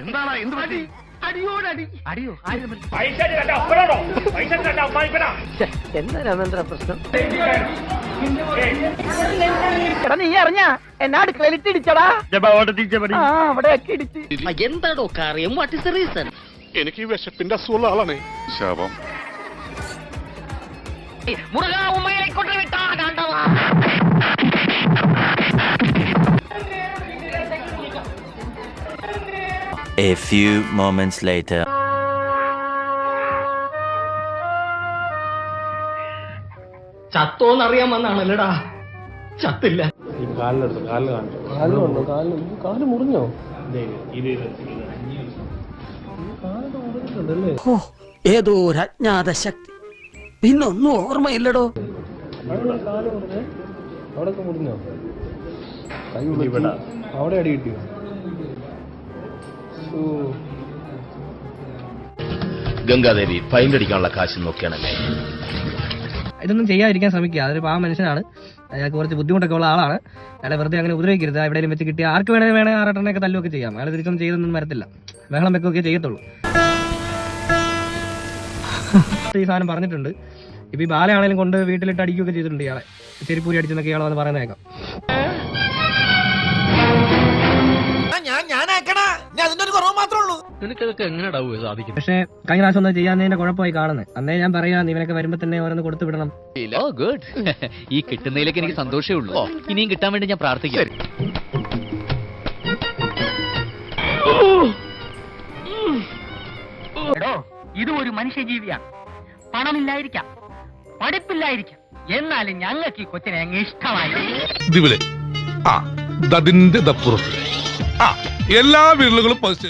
എന്താണ് എന്ത് പറ്റി? അടിയോടടി. അടിയോ ആര് തമ്മിൽ? എന്താ രാമേന്ദ്ര പ്രശ്നം? എടാ നീ അറിഞ്ഞ? എന്നാ അടുക്കളയിൽ ഇടിച്ചടാ? അവിടെ ഓട്ടത്തിൽ ആ അവിടെയൊക്കെ ഇടിച്ച്. എന്താടോ കാര്യം? വാട്ട് ഇസ് ദ റീസൺ എനിക്ക് ഈ വിശപ്പിന്റെ അസുഖമുള്ള ആളാണേ. ശാപം മുറുക ഉമ്മയെ കൊണ്ട് വിട്ടാ. A few moments later. ചത്തോന്നറിയാൻ വന്നാണല്ലടാ ചത്തില്ല ഏതോ ഒരു അജ്ഞാത ശക്തി പിന്നൊന്നും ഓർമ്മയില്ലടോ. ഗംഗാദേവി ഫൈൻ അടിക്കാനുള്ള കാശ് നോക്കിയാണല്ലേ? ഇതൊന്നും ചെയ്യാതിരിക്കാൻ ശ്രമിക്കുക. അതൊരു പാവ മനുഷ്യനാണ്. അയാൾക്ക് കുറച്ച് ബുദ്ധിമുട്ടൊക്കെ ഉള്ള ആളാണ്. അയാളെ വെറുതെ അങ്ങനെ ഉപദ്രവിക്കരുത്. എവിടെയും വെച്ച് കിട്ടിയ ആർക്ക് വേണേ വേണേ ആറെണ്ണയൊക്കെ തല്ലുമൊക്കെ ചെയ്യാം. അയാൾ തിരിച്ചൊന്നും ചെയ്തൊന്നും വരത്തില്ല. ബഹളം വെക്കുകയൊക്കെ ചെയ്യത്തുള്ളൂ. ഈ സാധനം പറഞ്ഞിട്ടുണ്ട്. ഇപ്പൊ ഈ ബാലയാണേലും കൊണ്ട് വീട്ടിലിട്ട് അടിക്കുകയൊക്കെ ചെയ്തിട്ടുണ്ട് ഇയാളെ. ചെരിപ്പൂരി അടിച്ചെന്നൊക്കെ ഇയാളെ വന്ന് പറയുന്നത് കേൾക്കാം നിനക്കതൊക്കെ എങ്ങനെയാ സാധിക്കും? പക്ഷേ കഴിഞ്ഞ പ്രാവശ്യം ഒന്നും ചെയ്യാന്നതിന്റെ കുഴപ്പമായി കാണുന്നത്. അന്നേ ഞാൻ പറയാം ഇവനൊക്കെ വരുമ്പോ തന്നെ ഓരോന്ന് കൊടുത്തു വിടണം. ഓ ഗുഡ് ഈ കിട്ടുന്നതിലേക്ക് എനിക്ക് സന്തോഷമേ ഉള്ളൂ. ഇനിയും കിട്ടാൻ വേണ്ടി ഞാൻ പ്രാർത്ഥിക്കാം. എടോ ഇത് ഒരു മനുഷ്യജീവിയാണ്. പണമില്ലായിരിക്കാം പഠിപ്പില്ലായിരിക്കാം. എന്നാലും ഞങ്ങൾക്ക് ഈ കൊച്ചിനെ അങ്ങ് ഇഷ്ടമായി. ഇതിവിടെ ആ ദതിന്റെ ദപ്പുറത്ത്. ആ എല്ലാ വിരലുകളും പതിച്ച്